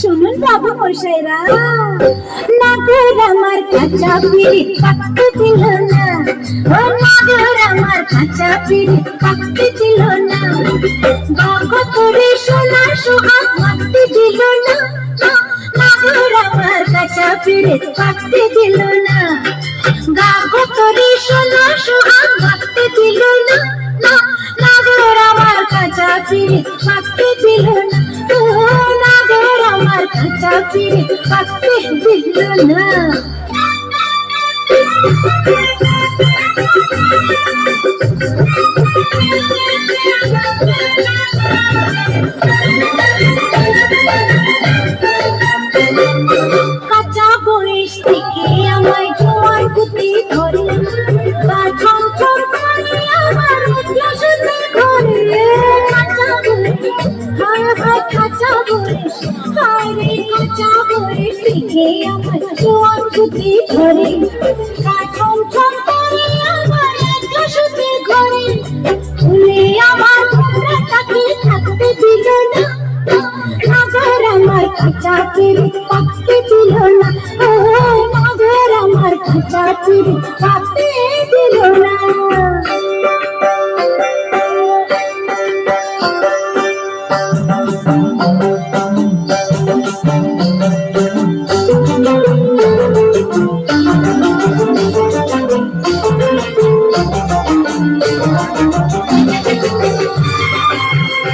শুনুন বাবু মশাইরা। নাগর আমার কাঁচা পিড়ি, পাকতে দিল না। ও নাগর আমার কাঁচা পিড়ি, পাকতে দিল না। বাবা করে সোনা সোহাগ মারতে দিল না। নাগর আমার কাঁচা দিল না। গাগো করে সোনা সোহাগ দিল না। নাগর আমার কাঁচা আমার কাঁচা পিড়ি পাকতে দিল না আমায় জোয়ার করে আমার উদ্যাসনে ঘরে আমার তাকে থাকতে দিল না আমার ও নাগর আমার পিড়ি পাকতে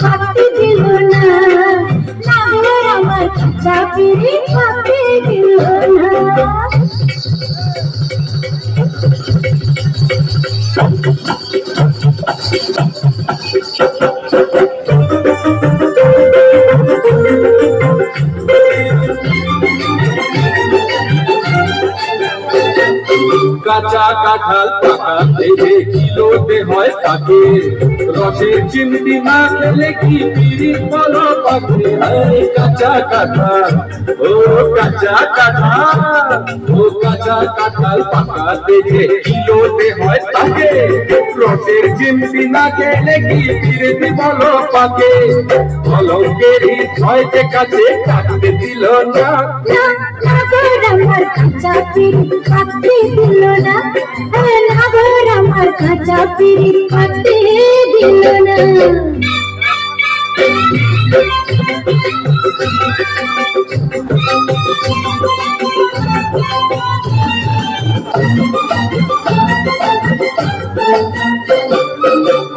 কাঁচা দিল না নাগর আমার কাঁচা পিড়ি কাঁচা কাঁঠাল পাকা ভেজে কিলোতে হয় তাকে। রসের চিমটি না খেলে কি পিড়ি পাখি? আরে কাঁচা কাঁঠাল, ও কাঁচা কাঁঠাল, ও কাঁচা কাঁঠাল পাকা ভেজে কিলোতে হয় তাকে। রসের চিমটি না খেলে কি পিড়ি বলো পাকে কলঙ্কেরই ছয়টে কাছে কাটতে দিল না নাগর আমার কাঁচা পিড়ি পাকতে দিল না। নাগর আমার কাঁচা পিড়ি পাকতে দিল না।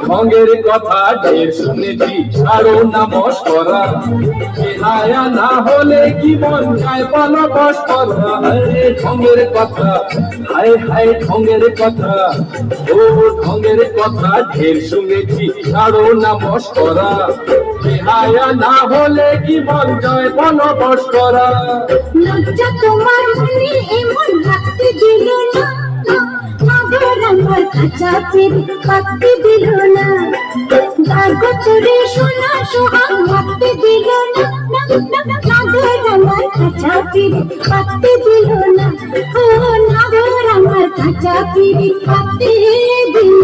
রঙের কথা ঢের শুনেছি ছাড়ো না মস্করা হায়া না হলে কি মন চায় পালো বস করা ঢঙ্গের কথা, হায় হায় ঢঙ্গের কথা। ও ঢঙ্গের কথা ঢের শুনেছি ছাড়ো না মস্করা হায়া না হলে কি মন চায় পালো বস করা লজ্জা তোমার মনে এমন দিল না। দিল না। গাগতরে সোনা সোহাগ মারতে দিল না নাগর আমার খাঁচা পিড়ি পাততে দিল না। ও নাগর, আমার খাঁচা পিড়ি পাততে দিল